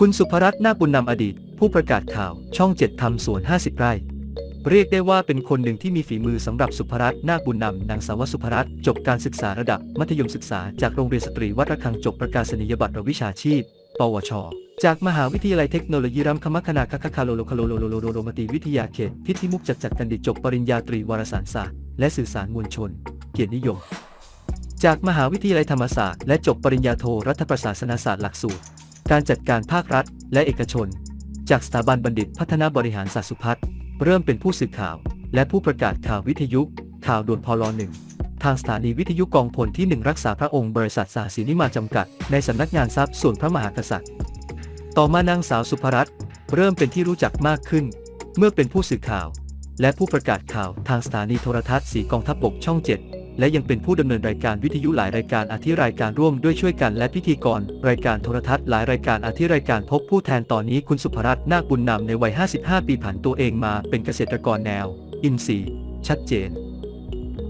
คุณสุภรัตน์นาคบุญนำอดีต ผู้ประกาศข่าวช่องเจ็ดทำสวน 50 ไร่ เรียกได้ว่าเป็นคนหนึ่งที่มีฝีมือสำหรับสุภรัตน์นาคบุญนำนางสาวสุภรัตน์จบการศึกษาระดับมัธยมศึกษา จากโรงเรียนสตรีวัดระฆังจบประกาศนียบัตรวิชาชีพ ปวช จากมหาวิทยาลัยเทคโนโลยีรัมคมคณาคคคาโลโลคาโลโลโลโลโลมติวิทยาเขตพิธิมุกจักจัดกันดิจบปริญญาตรีวารสารศาสตร์และสื่อสารมวลชน เกียรตินิยม จากมหาวิทยาลัยธรรมศาสตร์และจบปริญญาโทรัฐประศาสนศาสตร์หลักสูตร การจัดการภาครัฐและเอกชน จากสถาบันบัณฑิตพัฒนาบริหารศาสตร์สุพัฒน์เริ่มเป็นผู้สื่อข่าว และผู้ประกาศข่าววิทยุ ข่าวด่วนพลหนึ่งทางสถานีวิทยุกองพลที่หนึ่งรักษาพระองค์บริษัทสาสีนิมาจำกัด ในสำนักงานทรัพย์ส่วนพระมหากษัตริย์ ต่อมานางสาวสุภรัตน์เริ่มเป็นที่รู้จักมากขึ้น เมื่อเป็นผู้สื่อข่าว และผู้ประกาศข่าวทางสถานีโทรทัศน์สีกองทัพบกช่อง 7 และยังเป็นผู้ดำเนินรายการวิทยุหลายรายการอาทิรายการร่วมด้วยช่วยกันและพิธีกร รายการโทรทัศน์หลายรายการอาทิรายการพบผู้แทนตอนนี้คุณสุภรัตน์นาคบุญนำในวัย 55 ปีผันตัวเองมาเป็นเกษตรกรแนว อินทรีย์ ชัดเจน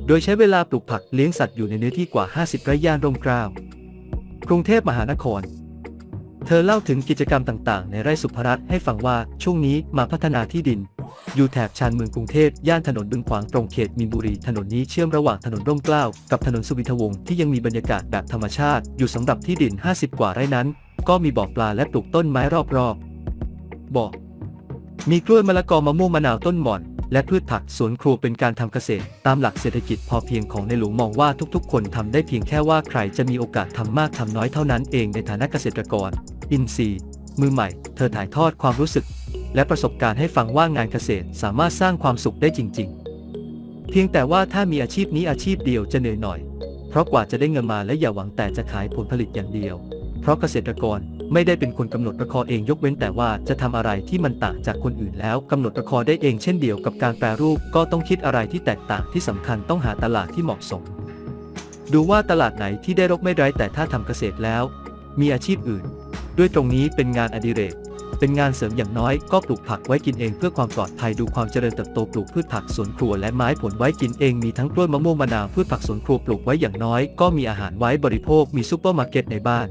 โดยใช้เวลาปลูกผักเลี้ยงสัตว์อยู่ในเนื้อที่กว่า 50 ไร่ย่านร่มเกล้ากรุงเทพมหานครเธอเล่าถึงกิจกรรมต่างๆ ในไร่สุภรัตน์ให้ฟังว่าช่วงนี้มาพัฒนาที่ดิน อยู่แถบชานเมืองกรุงเทพย่านถนนบึงขวางตรงเขตมีนบุรี ถนนนี้เชื่อมระหว่างถนนร่มเกล้ากับถนนสุวิทวงศ์ที่ยังมีบรรยากาศแบบธรรมชาติ อยู่สำหรับที่ดิน 50 กว่าไร่นั้น ก็มีบ่อปลาและปลูกต้นไม้รอบๆบ่อมีกล้วยมะละกอมะม่วงมะนาวต้นหม่อน และพืชผักสวนครัวเป็นการทำเกษตร ตามหลักเศรษฐกิจพอเพียงของในหลวงมองว่าทุกๆ คนทำได้เพียงแค่ว่าใครจะมีโอกาสทำมากทำน้อยเท่านั้นเองในฐานะเกษตรกร อินซีย์มือใหม่ เธอถ่ายทอดความรู้สึก และประสบการณ์ให้ฟังว่างานเกษตรสามารถสร้างความสุขได้จริง ๆ เพียงแต่ว่าถ้ามีอาชีพนี้อาชีพเดียวจะเหนื่อยหน่อย เพราะกว่าจะได้เงินมาและอย่าหวังแต่จะขายผลผลิตอย่างเดียว เพราะเกษตรกรไม่ได้เป็นคนกำหนดราคาเองยกเว้นแต่ว่าจะทำอะไรที่มันต่างจากคนอื่นแล้วกำหนดราคาได้เองเช่นเดียวกับการแปรรูปก็ต้องคิดอะไรที่แตกต่างที่สำคัญต้องหาตลาดที่เหมาะสม ดูว่าตลาดไหนที่ได้รกไม่ไร้แต่ถ้าทำเกษตรแล้ว มีอาชีพอื่น ด้วยตรงนี้เป็นงานอดิเรก เป็นงานเสริมอย่างน้อยก็ปลูกผักไว้กินเองเพื่อความปลอดภัยดูความเจริญเติบโตปลูกพืชผักสวนครัวและไม้ผลไว้กินเองมีทั้งกล้วยมะม่วงมะนาวพืชผักสวนครัวปลูกไว้อย่างน้อยก็มีอาหารไว้บริโภคมีซุปเปอร์มาร์เก็ตในบ้าน